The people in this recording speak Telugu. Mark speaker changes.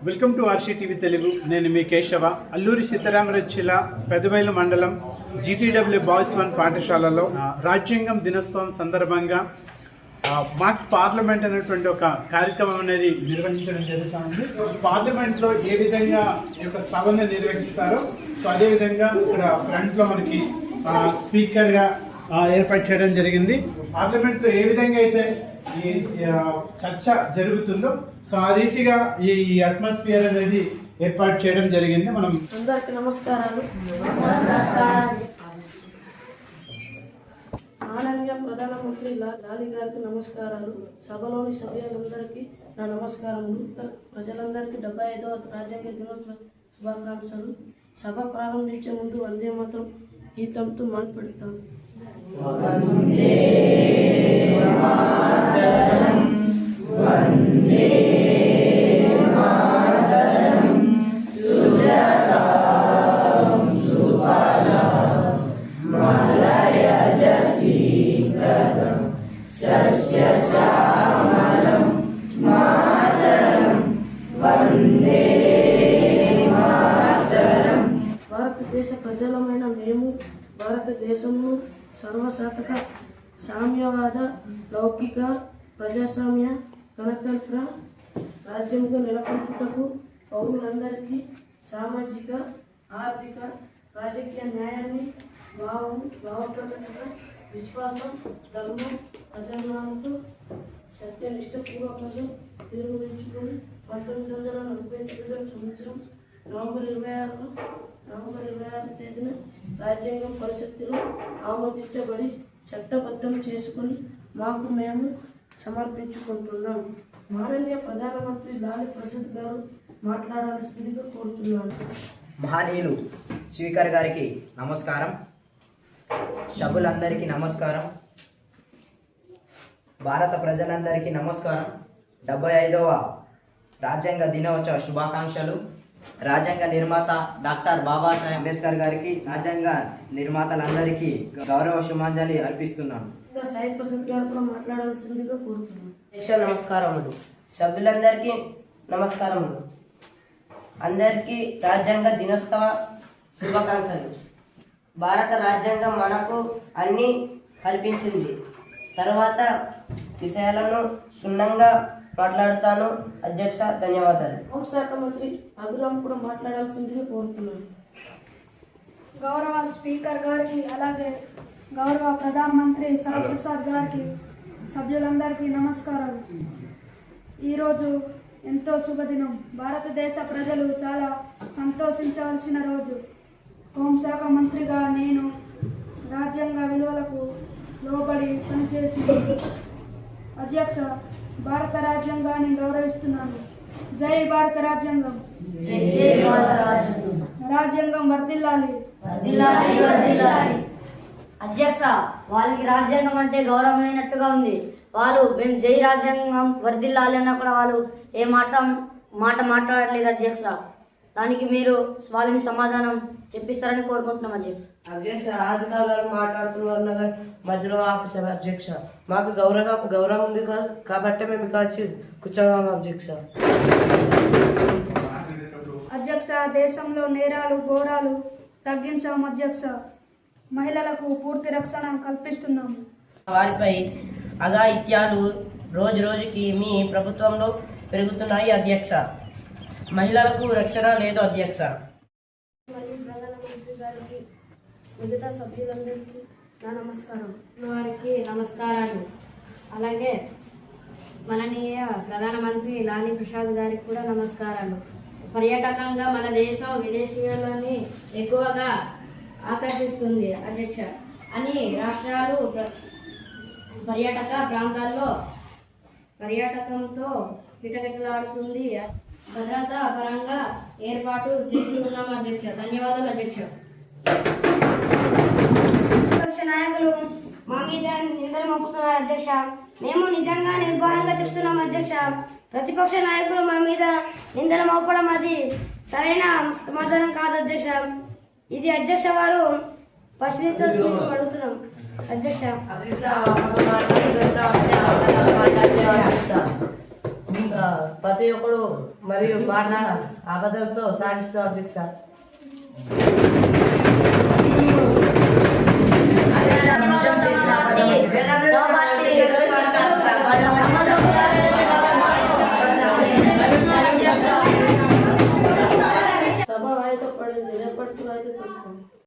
Speaker 1: Welcome to Arshi TV Telugu. నేను మీ కేశవ. అల్లూరి సీతారామరాజు జిల్లా పెదబైలు మండలం జీటీడబ్ల్యూ బాయ్స్ వన్ పాఠశాలలో రాజ్యాంగం దినోత్సవం సందర్భంగా ఆ, మాక్ పార్లమెంట్ అనేటువంటి ఒక కార్యక్రమం అనేది నిర్వహించడం జరుగుతుంది. పార్లమెంట్లో ఏ విధంగా ఈ యొక్క సభను నిర్వహిస్తారో సో అదేవిధంగా ఇక్కడ ఫ్రంట్లో మనకి స్పీకర్గా ఏర్పాటు చేయడం జరిగింది. పార్లమెంట్లో ఏ విధంగా అయితే ఈ చర్చ జరుగుతుందో. సో ఆ రీతిగా ఈ ఈ అట్మాస్ఫియర్ అనేది ఏర్పాటు చేయడం జరిగింది. మనం
Speaker 2: అందరికి నమస్కారాలు. ఆనంద ప్రధానమంత్రి లాలి గారికి నమస్కారాలు. సభలోని సభ్యులందరికీ నా నమస్కారములు ప్రజలందరికీ డెబ్బై ఐదవ రాజ్యాంగ దినోత్సవ శుభాకాంక్షలు. సభ ప్రారంభించే ముందు వందే మాత్రం గీతంతో మాట్లాడతాను. భారతదేశ ప్రజలమైన మేము భారతదేశంలో సర్వశాతక సామ్యవాద లౌకిక ప్రజాస్వామ్య గణతంత్ర రాజ్యంగా నెలకొల్పుటకు పౌరులందరికీ సామాజిక ఆర్థిక రాజకీయ న్యాయాన్ని భావం భావప్రకటన విశ్వాసం ధర్మం ప్రజలతో సత్యనిష్టపూర్వకంగా నిర్వహించుకొని పంతొమ్మిది వందల నలభై తొమ్మిదవ సంవత్సరం నవంబర్ ఇరవై ఆరు నవంబర్ ఇరవై ఆరు తేదీన రాజ్యాంగం పరిషత్తులో ఆమోదించబడి చట్టబద్ధం చేసుకొని మాకు మేము సమర్పించుకుంటున్నాం మాననీయ ప్రధానమంత్రి లాలి ప్రసాద్ గారు మాట్లాడాల్సిందిగా కోరుతున్నాను
Speaker 3: మహనీయులు స్పీకర్ గారికి నమస్కారం. సభ్యులందరికీ నమస్కారం. భారత ప్రజలందరికీ నమస్కారం. డెబ్బై ఐదవ రాజ్యాంగ దినోత్సవ శుభాకాంక్షలు. రాజ్యాంగ నిర్మాత డాక్టర్ బాబాసాహెబ్ అంబేద్కర్ గారికి రాజ్యాంగ నిర్మాతలందరికీ గౌరవ సుమాంజలి అర్పిస్తున్నాను.
Speaker 2: మాట్లాడాల్సిందిగా కోరుతున్నాను.
Speaker 4: నమస్కారములు. సభ్యులందరికీ నమస్కారములు. అందరికీ రాజ్యాంగ దినోత్సవ శుభాకాంక్షలు. భారత రాజ్యాంగం మనకు అన్ని కల్పించింది. తర్వాత విషయాలను క్షుణ్ణంగా మాట్లాడుతాను. అధ్యక్ష ధన్యవాదాలు.
Speaker 2: హోంశాఖ మంత్రి అభిరామ్ కూడా మాట్లాడాల్సిందిగా కోరుతున్నాను.
Speaker 5: గౌరవ స్పీకర్ గారికి అలాగే గౌరవ ప్రధానమంత్రి సర్వప్రసాద్ గారికి సభ్యులందరికీ నమస్కారాలు. ఈరోజు ఎంతో శుభదినం. భారతదేశ ప్రజలు చాలా సంతోషించాల్సిన రోజు. హోంశాఖ మంత్రిగా నేను రాజ్యాంగ విలువలకు లోబడి పనిచేసి అధ్యక్ష భారత రాజ్యాంగాన్ని గౌరవిస్తున్నాను. జై భారత రాజ్యాంగం. రాజ్యాంగం. వర్ధిల్లాలి.
Speaker 6: అధ్యక్ష వాళ్ళకి రాజ్యాంగం అంటే గౌరవం లేనట్టుగా ఉంది. వాళ్ళు మేము జై రాజ్యాంగం వర్ధిల్లాలి అన్నా కూడా వాళ్ళు ఏ మాట మాట మాట్లాడట్లేదు అధ్యక్ష. దానికి మీరు వాళ్ళని సమాధానం చెప్పిస్తారని కోరుకుంటున్నాం అధ్యక్ష.
Speaker 4: అధ్యక్ష ఆది కాలాలు మాట్లాడుతున్నారు మధ్యలో ఆపేశారు అధ్యక్ష. మాకు గౌరవం గౌరవం ఉంది కాబట్టి మేము కాచి కూర్చోన్నాం అధ్యక్ష.
Speaker 5: అధ్యక్ష దేశంలో నేరాలు ఘోరాలు తగ్గించాం అధ్యక్ష. మహిళలకు పూర్తి రక్షణ కల్పిస్తున్నాము.
Speaker 4: వారిపై అఘాయిత్యాలు రోజు రోజుకి మీ ప్రభుత్వంలో పెరుగుతున్నాయి అధ్యక్ష. మహిళలకు రక్షణ లేదు అధ్యక్ష.
Speaker 2: మరియు ప్రధానమంత్రి గారికి మిగతా సభ్యులందరికీ నా నమస్కారం.
Speaker 7: వారికి నమస్కారాలు. అలాగే మననీయ ప్రధానమంత్రి లాలీ ప్రసాద్ గారికి కూడా నమస్కారాలు. పర్యాటకంగా మన దేశం విదేశీయులని ఎక్కువగా ఆకర్షిస్తుంది అధ్యక్ష. అని రాష్ట్రాలు ప్ర- పర్యాటక ప్రాంతాల్లో పర్యాటకంతో కిటకిటలాడుతుంది. భద్రతా పరంగా ఏర్పాటు చేసి ఉన్నాం అధ్యక్ష. ధన్యవాదాలు అధ్యక్ష.
Speaker 6: ప్రతిపక్ష నాయకులు మా మీద నిందలు మోపుతున్నారు అధ్యక్ష. మేము నిజంగా నిర్భయంగా చెప్తున్నాం అధ్యక్ష. ప్రతిపక్ష నాయకులు మా మీద నిందలు మోపడం అది సరైన సమాధానం కాదు అధ్యక్ష. ఇది అధ్యక్ష వారు అడుగుతున్నాం అధ్యక్ష.
Speaker 4: ప్రతి ఒక్కడు
Speaker 8: మరియు మాట్లాడ అబద్ధంతో సాగిస్తూ అధ్యక్ష సార్